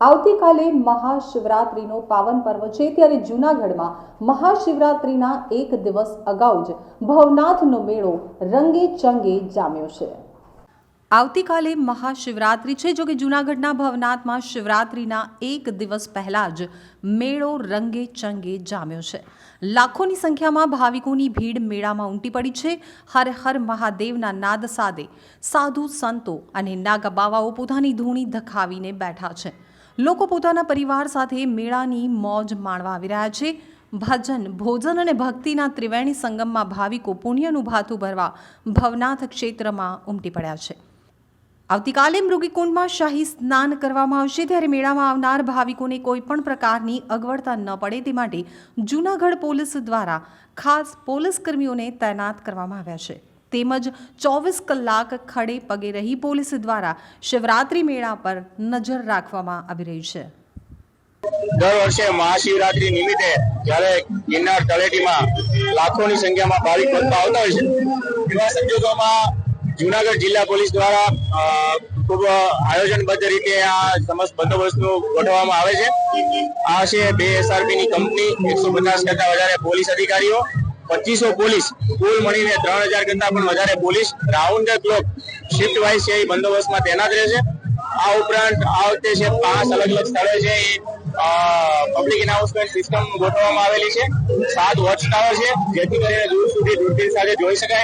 આવતીકાલે મહાશિવરાત્રિનો પાવન પર્વ છે, ત્યારે જૂનાગઢમાં મહાશિવરાત્રિના એક દિવસ અગાઉ જ ભવનાથનો મેળો રંગે ચંગે જામ્યો છે. આવતીકાલે મહાશિવરાત્રિ છે જો કે જૂનાગઢના ભવનાથમાં શિવરાત્રિના એક દિવસ પહેલાં જ મેળો રંગે ચંગે જામ્યો છે. લાખોની સંખ્યામાં ભાવિકોની ભીડ મેળામાં ઉમટી પડી છે. હર હર મહાદેવના નાદ સાદે સાધુ સંતો અને નાગા બાવાઓ પોતાની ધૂણી ધખાવીને બેઠા છે. લોકો પોતાના પરિવાર સાથે મેળાની મોજ માણવા આવી રહ્યા છે. ભજન, ભોજન અને ભક્તિના ત્રિવેણી સંગમમાં ભાવિકો પુણ્યનું ભાથું ભરવા ભવનાથ ક્ષેત્રમાં ઉમટી પડ્યા છે. આવતીકાલે મૃગીકુંડમાં શાહી સ્નાન કરવામાં આવશે. ત્યારે મેળામાં આવનાર ભાવિકોને કોઈ પણ પ્રકારની અગવડતા ન પડે તે માટે જૂનાગઢ પોલીસ દ્વારા ખાસ પોલીસ કર્મીઓને તૈનાત કરવામાં આવ્યા છે. તેમજ ચોવીસ કલાક ખડે પગે રહી પોલીસ દ્વારા શિવરાત્રિ મેળા પર નજર રાખવામાં આવી રહી છે. દર વર્ષે મહાશિવરાત્રી નિમિત્તે જ્યારે ગિરનાર તળેટીમાં લાખોની સંખ્યામાં ભાવિક ભક્તો આવતા હોય છે, એવા સંજોગોમાં જુનાગઢ જિલ્લા પોલીસ દ્વારા ખૂબ આયોજનબદ્ધ રીતે આ સમસ્ત બંદોબસ્તનું ગોઠવવામાં આવે છે. આ છે બે એસઆરપી ની કંપની, એકસો પચાસ કરતા વધારે પોલીસ અધિકારીઓ પચીસો પોલીસ, કુલ મળીને ત્રણ હજાર કરતા પણ વધારે police. Round the clock shift wise છે એ બંદોબસ્તમાં તૈનાત રહે છે આ ઉપરાંત આ વખતે છે પાંચ અલગ અલગ સ્થળે છે એ પબ્લિક એનાઉન્સમેન્ટ સિસ્ટમ ગોઠવવામાં આવેલી છે. સાત વોચ ટાવર છે, જેથી કરીને દૂર સુધી દૂરબીન સાથે જોઈ શકાય.